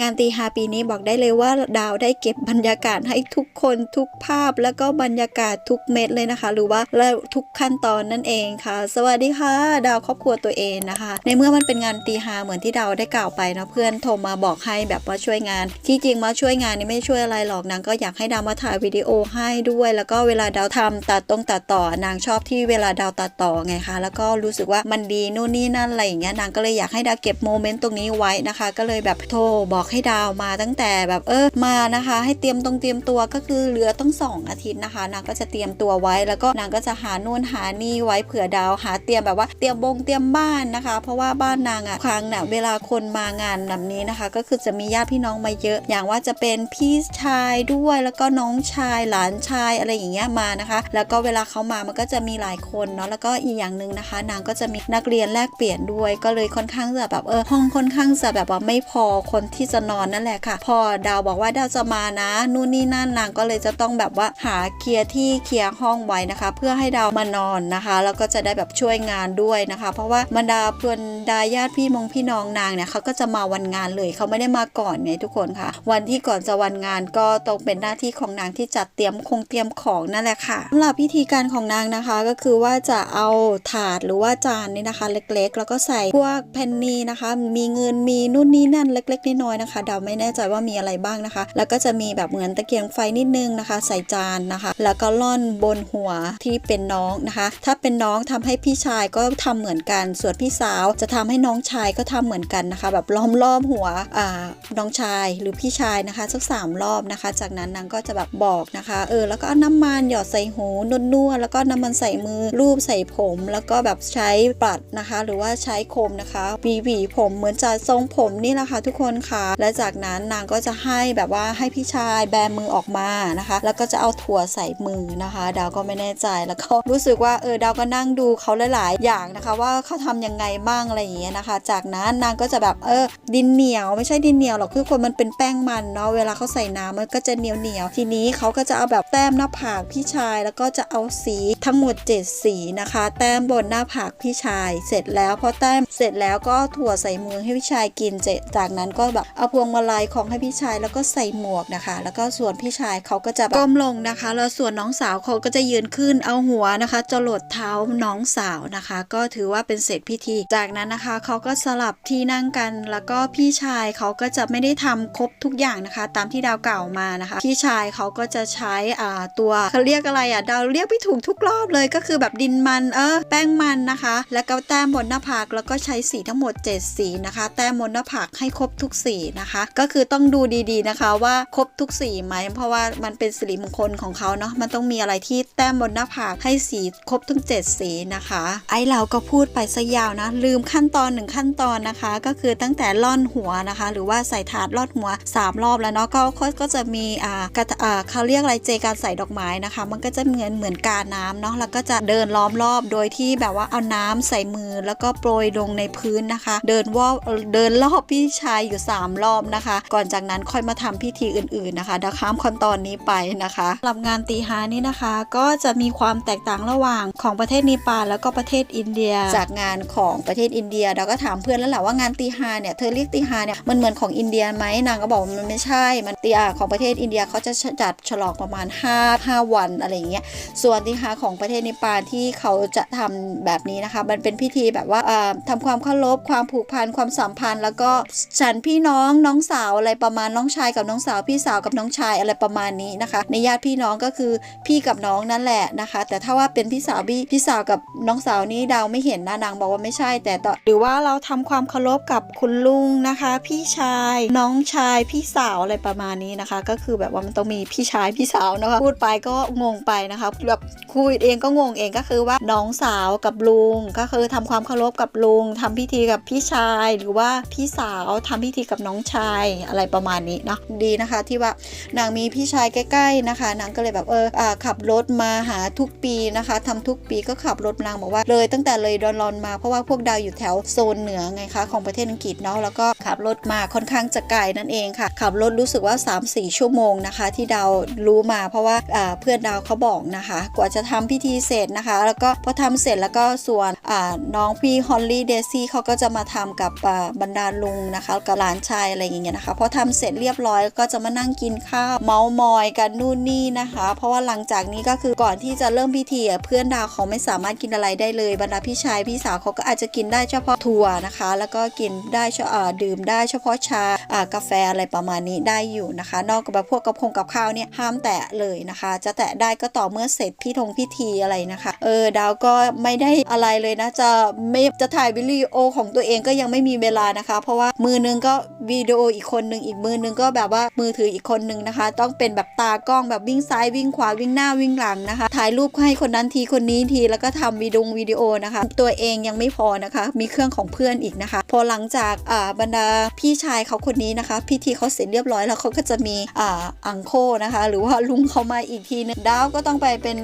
งานตีฮาปีนี้บอกได้เลยว่าดาวได้เก็บบรรยากาศให้ทุกคนทุกภาพแล้วก็บรรยากาศทุกเม็ดเลยนะคะ หรือว่าและทุกขั้นตอนนั่นเองค่ะ สวัสดีค่ะ ดาวครอบครัวตัวเองนะคะ ในเมื่อมันเป็นงานตีฮาเหมือนที่ดาวได้กล่าวไปนะเพื่อนโทรมาบอกให้แบบว่าช่วยงาน ที่จริงมาช่วยงานนี่ไม่ช่วยอะไรหรอกนางก็อยากให้ดาวมาถ่ายวิดีโอให้ด้วย แล้วก็เวลาดาวทำตัดตรงตัดต่อนางชอบที่เวลาดาวตัดต่อไงคะแล้วก็รู้สึกว่ามันดีนู่นนี่นั่นอะไรอย่างเงี้ยนางก็เลยอยากให้ดาวเก็บโมเมนต์ตรงนี้ไว้นะคะ ก็เลยแบบโทรบอกให้ดาวมาตั้งแต่แบบเออมานะคะ ให้เตรียมตรงเตรียมตัวก็คือเหลือต้องสองอาทิตย์นะคะ นางก็จะเตรียมตัวไว้แล้วก็นางก็จะหานู่นหานี่ไว้เผื่อดาวหาเตรียมแบบว่าเตรียมบงเตรียมบ้านนะคะ เพราะว่าบ้านนางอะครั้งเนี่ยเวลาคนมางานแบบนี้นะคะ ก็คือจะมีญาติพี่น้องมาเยอะ อย่างว่าจะเป็นพี่ชายด้วยแล้วก็น้องชายหลานชายอะไรอย่างเงี้ยมานะคะ แล้วก็เวลาเขามามันก็จะมีหลายคนเนาะแล้วก็อีกอย่างหนึ่งนะคะ นางก็จะมีนักเรียนแลกเปลี่ยนด้วย ก็เลยค่อนข้างจะแบบเออห้องค่อนข้างจะแบบว่าไม่พอคนที่จะนอนนั่นแหละค่ะ พอดาวบอกว่าดาวจะมานะ นู่นนี่นั่นนางก็เลยจะต้องแบบว่าหาเคลียร์ที่เคลียร์ห้องไว้นะคะ เพื่อให้ดาวมานอนนะคะ แล้วก็จะได้แบบช่วยงานด้วยนะคะ เพราะว่าบรรดาเพื่อนดาญาติพี่มงพี่น้องนางเนี่ยเขาก็จะมาวันงานเลยเขาไม่ได้มาก่อนไงทุกคนค่ะ วันที่ก่อนจะวันงานก็ต้องเป็นหน้าที่ของนางที่จัดเตรียมคงเตรียมของนั่นแหละค่ะสำหรับพิธีการของนางนะคะก็คือว่าจะเอาถาดหรือว่าจานนี่นะคะ เล็กๆ แล้วก็ใส่พวกแผ่นนีนะคะ มีเงินมีนู่นนี่นั่นเล็ก ๆน้อยนะคะดาวไม่แน่ใจว่ามีอะไรบ้างนะคะ แล้วก็จะมีแบบเหมือนตะเกียงไฟนิดนึงนะคะ ใส่จานนะคะ แล้วก็ล่อนบนหัวที่เป็นน้องนะคะ ถ้าเป็นน้องทำให้พี่ชายก็ทำเหมือนกัน ส่วนพี่สาวจะทำให้น้องชายก็ทำเหมือนกันนะคะ แบบล้อมรอบหัวน้องชายหรือพี่ชายนะคะสักสามรอบนะคะ จากนั้นนางก็จะแบบบอกนะคะเออแล้วก็เอาน้ำมันหยอดใส่หูนวดๆแล้วก็น้ำมันใส่มือรูปใส่ผม แล้วก็แบบใช้ปัดนะคะ หรือว่าใช้คมนะคะหวีหวีผมเหมือนจะทรงผมนี่แหละค่ะทุกคนค่ะและจากนั้นนางก็จะให้แบบว่าให้พี่ชายแบมือออกมานะคะ แล้วก็จะเอาถั่วใส่มือนะคะ ดาวก็ไม่แน่ใจแล้วก็รู้สึกว่าเออดาวก็นั่งดูเขาหลาย ๆ อย่างนะคะ ว่าเขาทำยังไงบ้างอะไรอย่างเงี้ยนะคะ จากนั้นนางก็จะแบบเออดินเหนียวไม่ใช่ดินเหนียวหรอกคือคนมันเป็นแป้งมันเนาะเวลาเขาใส่น้ำมันก็จะเหนียวเหนียวๆทีนี้เขาก็จะเอาแบบแต้มหน้าผากพี่ชาย แล้วก็จะเอาสีทั้งหมด 7 สีนะคะ แต้มบนหน้าผากพี่ชาย เสร็จแล้วพอแต้มเสร็จแล้วก็ถั่วใส่มือให้พี่ชายกินเจจากนั้นก็แบบเอาพวงมาลัยของให้พี่ชายแล้วก็ใส่หมวกนะคะ แล้วก็ส่วนพี่ชายเขาก็จะก้มลงนะคะ แล้วส่วนน้องสาวเขาก็จะยืนขึ้นเอาหัวนะคะจรดเท้าน้องสาวนะคะ ก็ถือว่าเป็นเสร็จพิธี จากนั้นนะคะเขาก็สลับที่นั่งกัน แล้วก็พี่ชายเขาก็จะไม่ได้ทำครบทุกอย่างนะคะ ตามที่ดาวกล่าวมานะคะ พี่ชายเขาก็จะใช้อ่าตัวเขาเรียกอะไรอะดาวเรียกไม่ถูกทุกรอบเลยก็คือแบบดินมันเออแป้งมันนะคะ แล้วก็แต้มบนหน้าผากแล้วก็ใช้สีทั้งหมด 7 สีนะคะ แต้มบนหน้าผากให้ครบทุกสีนะคะ ก็คือต้องดูดีๆนะคะว่าครบทุกสีไหม เพราะว่ามันเป็นสิริมงคลของเขาเนาะมันต้องมีอะไรที่แต้มบนหน้าผากให้สีครบทั้ง 7 สีนะคะ ไอเราก็พูดไปซะยาวนะ ลืมขั้นตอนหนึ่งขั้นตอนนะคะ ก็คือตั้งแต่ล่อนหัวนะคะ หรือว่าใส่ถาดลอดหัว 3 รอบแล้วเนาะก็ก็ก็จะมีอ่ากระเขาเรียกอะไรเจการใส่ดอกไม้นะคะ มันก็จะเหมือนเหมือนกาน้ำเนาะแล้วก็จะเดินล้อมรอบโดยที่แบบว่าเอาน้ำใส่มือแล้วก็โปรยลงในพื้นนะคะ เดินว่าเดินรอบพี่ชายอยู่ 3รอบนะคะ ก่อนจากนั้นค่อยมาทำพิธีอื่นๆนะคะเดยวข้ามขั้นตอนนี้ไปนะคะสำหรับงานตีฮานี่นะคะ ก็จะมีความแตกต่างระหว่างของประเทศเนปาลแล้วก็ประเทศอินเดีย จากงานของประเทศอินเดียเราก็ถามเพื่อนแล้วแหละว่างานตีฮาเนี่ยเธอเรียกตีฮาเนี่ยมันเหมือนของอินเดียไหมนางก็บอกมันไม่ใช่ มันตีอาของประเทศอินเดียเขาจะจัดฉลองประมาณ 5 5 วันอะไรอย่างเงี้ยส่วนที่ฮาของประเทศเนปาลที่เขาจะทำแบบนี้นะคะ มันเป็นพิธีแบบว่าเอ่อทำความเคารพความผูกพันความสัมพันธ์ แล้วก็ฉันพี่น้องน้องสาวอะไรประมาณน้องชายกับน้องสาวพี่สาวกับน้องชายอะไรประมาณนี้นะคะ ในญาติพี่น้องก็คือพี่กับน้องนั่นแหละนะคะ แต่ถ้าว่าเป็นพี่สาวพี่พี่สาวกับน้องสาวนี่ดาวไม่เห็นนะนางบอกว่าไม่ใช่ แต่ต่อหรือว่าเราทำความเคารพกับคุณลุงนะคะ พี่ชาย น้องชาย พี่สาวอะไรประมาณนี้นะคะ ก็คือแบบว่ามันต้องมีพี่ชายพี่สาวนะคะพูดไปก็งงไปนะคะแบบคุยเองก็งงเองก็คือว่าน้องสาวกับลุงก็คือทำความเคารพกับลุงทำพิธีกับพี่ชาย หรือว่าพี่สาวทำพิธีกับน้องชายอะไรประมาณนี้เนาะดีนะคะที่ว่านางมีพี่ชายใกล้ๆนะคะ นางก็เลยแบบเอออขับรถมาหาทุกปีนะคะทำทุกปีก็ขับรถนางบอกว่าเลยตั้งแต่เลยดอนลอนมาเพราะว่าพวกดาวอยู่แถวโซนเหนือไงคะของประเทศอังกฤษเนาะแล้วก็ขับรถมาค่อนข้างจะไกลนั่นเองค่ะ ขับรถรู้สึกว่า 3-4 ชั่วโมงนะคะ ที่ดาวรู้มาเพราะว่าเพื่อนดาวเขาบอกนะคะ กว่าจะทำพิธีเสร็จนะคะ แล้วก็พอทำเสร็จแล้วก็ส่วนน้องพี่ฮอลลี่เดซี่เขาก็จะมาทำกับบรรดาลุงนะคะกับหลานชายอะไรอย่างเงี้ยนะคะพอทำเสร็จเรียบร้อยก็จะมานั่งกินข้าวเมาส์มอยกันนู่นนี่นะคะ เพราะว่าหลังจากนี้ก็คือก่อนที่จะเริ่มพิธีเพื่อนดาวเขาไม่สามารถกินอะไรได้เลยบรรดาพี่ชายพี่สาวเขาก็อาจจะกินได้เฉพาะถั่วนะคะ แล้วก็กินได้เฉเอ่อดื่มได้เฉพาะชากาแฟอะไรประมาณนี้ได้อยู่นะคะ นอกจากพวกกับคงกับข้าวเนี่ยห้ามแตะเลยนะคะ จะแตะได้ก็ต่อเมื่อเสร็จพิธงพิธีอะไรนะคะ เออดาวก็ไม่ได้อะไรเลยนะจะไม่จะถ่ายวิดีโอของตัวเองก็ยังไม่มีเวลานะคะ เพราะว่ามือนึงก็วิดีโออีกคนนึงอีกมือนึงก็แบบว่ามือถืออีกคนนึงนะคะ ต้องเป็นแบบตากล้องแบบวิ่งซ้ายวิ่งขวาวิ่งหน้าวิ่งหลังนะคะ ถ่ายรูปให้คนนั้นทีคนนี้ทีแล้วก็ทำวิดีโอวิดีโอนะคะ ตัวเองยังไม่พอนะคะ มีเครื่องของเพื่อนอีกนะคะ พอหลังจากอ่าบรรดาพี่ชายเขาคนนี้นะคะ พิธีเขาเสร็จเรียบร้อยแล้วเขาก็จะมีอ่าอังโคนะคะ หรือว่าลุงเขามาอีกทีนึงดาวก็ต้องไปเป็น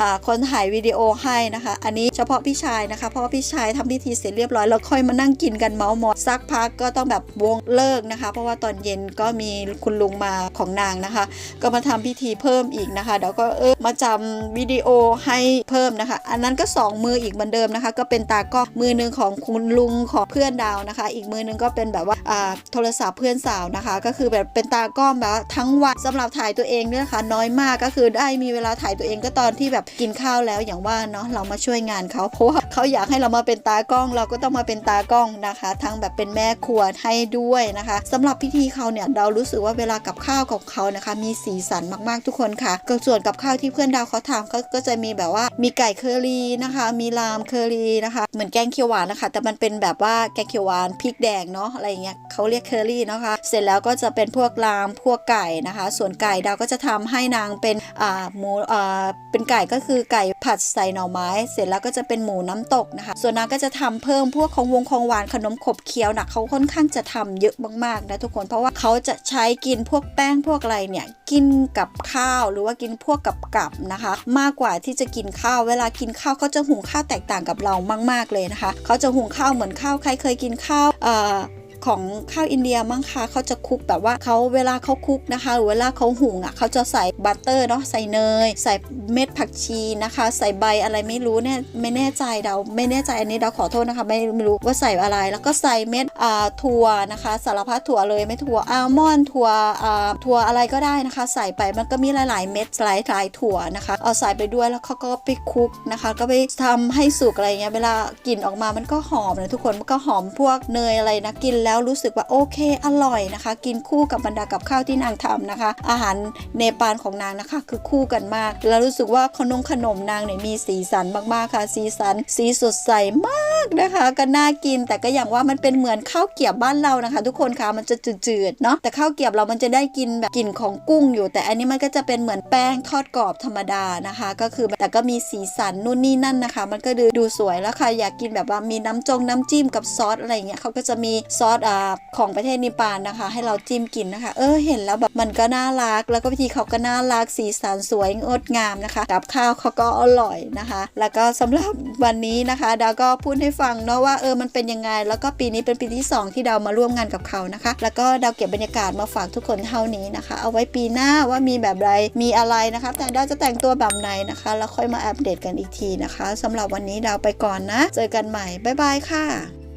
อ่าคนถ่ายวิดีโอให้นะคะ อันนี้เฉพาะพี่ชายนะคะเพราะว่าพี่ชายทำพิธีเสร็จเรียบร้อยแล้วค่อยมานั่งกินกันเมาส์มอยสักพักก็ต้องแบบวงเลิกนะคะ เพราะว่าตอนเย็นก็มีคุณลุงมาของนางนะคะ ก็มาทำพิธีเพิ่มอีกนะคะเดี๋ยวก็เออมาจำวิดีโอให้เพิ่มนะคะ อันนั้นก็สองมืออีกเหมือนเดิมนะคะ ก็เป็นตากล้องมือหนึ่งของคุณลุงของเพื่อนดาวนะคะ อีกมือหนึงก็เป็นแบบว่าอ่าโทรศัพท์เพื่อนสาวนะคะ ก็คือแบบเป็นตากล้องแบบว่าทั้งวันสำหรับถ่ายตัวเองเนี่ยนะคะ น้อยมากก็คือได้มีเวลาถ่ายตัวเองก็ตอนที่แบบกินข้าวแล้วอย่างว่าเนาะเรามาช่วยงานเขาเพราะว่าเขาอยากให้เรามาเป็นตากล้อง เราก็ต้องมาเป็นตากล้องนะคะ ทั้งแบบเป็นแม่ครัวให้ด้วยนะคะสำหรับพิธีเขาเนี่ยเรารู้สึกว่าเวลากับข้าวของเขานะคะ มีสีสันมากๆทุกคนค่ะก็ส่วนกับข้าวที่เพื่อนดาวเขาทำเขาก็จะมีแบบว่ามีไก่เคอรี่นะคะ มีลามเคอรี่นะคะ เหมือนแกงเขียวหวานนะคะ แต่มันเป็นแบบว่าแกงเขียวหวานพริกแดงเนาะอะไรอย่างเงี้ยเขาเรียกเคอรี่นะคะ เสร็จแล้วก็จะเป็นพวกลามพวกไก่นะคะ ส่วนไก่ดาวก็จะทำให้นางเป็นอ่าหมูอ่าเป็นไก่ก็คือไก่ผัดใส่หน่อไม้ เสร็จแล้วก็จะเป็นหมูน้ำตกนะคะ ส่วนนางก็จะทำเพิ่มพวกของวงของหวานขนมขบเคี้ยวนะเขาค่อนข้างจะทำเยอะมากๆนะทุกคนเพราะว่าเขาจะใช้กินพวกแป้งพวกอะไรเนี่ยกินกับข้าวหรือว่ากินพวกกับกับนะคะ มากกว่าที่จะกินข้าวเวลากินข้าวเขาจะหุงข้าวแตกต่างกับเรามาก ๆเลยนะคะเขาจะหุงข้าวเหมือนข้าวใครเคยกินข้าวเอ่อ ของข้าวอินเดียมั้งคะเขาจะคลุกแบบว่าเขาเวลาเขาคลุกนะคะหรือเวลาเขาหุงอะเขาจะใส่บัตเตอร์เนาะใส่เนย ใส่เม็ดผักชีนะคะ ใส่ใบอะไรไม่รู้เนี่ยไม่แน่ใจเดาไม่แน่ใจอันนี้เดาขอโทษนะคะไม่ไม่รู้ว่าใส่อะไร แล้วก็ใส่เม็ดอ่าถั่วนะคะ สารพัดถั่วเลยไม่ถั่วอัลมอนด์ถั่วอ่าถั่วอะไรก็ได้นะคะ ใส่ไปมันก็มีหลาย ๆ เม็ดหลายหลายถั่วนะคะ เอาใส่ไปด้วยแล้วเขาก็ไปคลุกนะคะ ก็ไปทำให้สุกอะไรเงี้ยเวลากลิ่นออกมามันก็หอมนะทุกคนมันก็หอมพวกเนยอะไรนะกินแล้วรู้สึกว่าโอเคอร่อยนะคะ กินคู่กับบรรดากับข้าวที่นางทำนะคะ อาหารเนปาลของนางนะคะ คือคู่กันมาก แล้วรู้สึกว่าขนมขนมนางเนี่ยมีสีสันมากๆค่ะ สีสัน สีสดใสมากนะคะ ก็น่ากินแต่ก็อย่างว่ามันเป็นเหมือนข้าวเกี๊ยวบ้านเรานะคะ ทุกคนคะมันจะจืดๆเนาะแต่ข้าวเกี๊ยวเรามันจะได้กินแบบกลิ่นของกุ้งอยู่ แต่อันนี้มันก็จะเป็นเหมือนแป้งทอดกรอบธรรมดานะคะ ก็คือแต่ก็มีสีสันนู่นนี่นั่นนะคะ มันก็ดูดูสวยแล้วค่ะอยากกินแบบว่ามีน้ำจงน้ำจิ้มกับซอสอะไรเงี้ยเขาก็จะมีซอสของประเทศนิปาลนะคะ ให้เราจิ้มกินนะคะ เออเห็นแล้วแบบมันก็น่ารัก แล้วก็วิธีเขาก็น่ารักสีสันสวยงดงามนะคะ กับข้าวเขาก็อร่อยนะคะ แล้วก็สำหรับวันนี้นะคะดาวก็พูดให้ฟังเนาะว่าเออมันเป็นยังไง แล้วก็ปีนี้เป็นปีที่ 2 ที่ดาวมาร่วมงานกับเขานะคะ แล้วก็ดาวเก็บบรรยากาศมาฝากทุกคนเท่านี้นะคะ เอาไว้ปีหน้าว่ามีแบบไรมีอะไรนะคะ แต่ดาวจะแต่งตัวแบบไหนนะคะ แล้วค่อยมาอัปเดตกันอีกทีนะคะสำหรับวันนี้ดาวไปก่อนนะ เจอกันใหม่บ๊ายบายค่ะ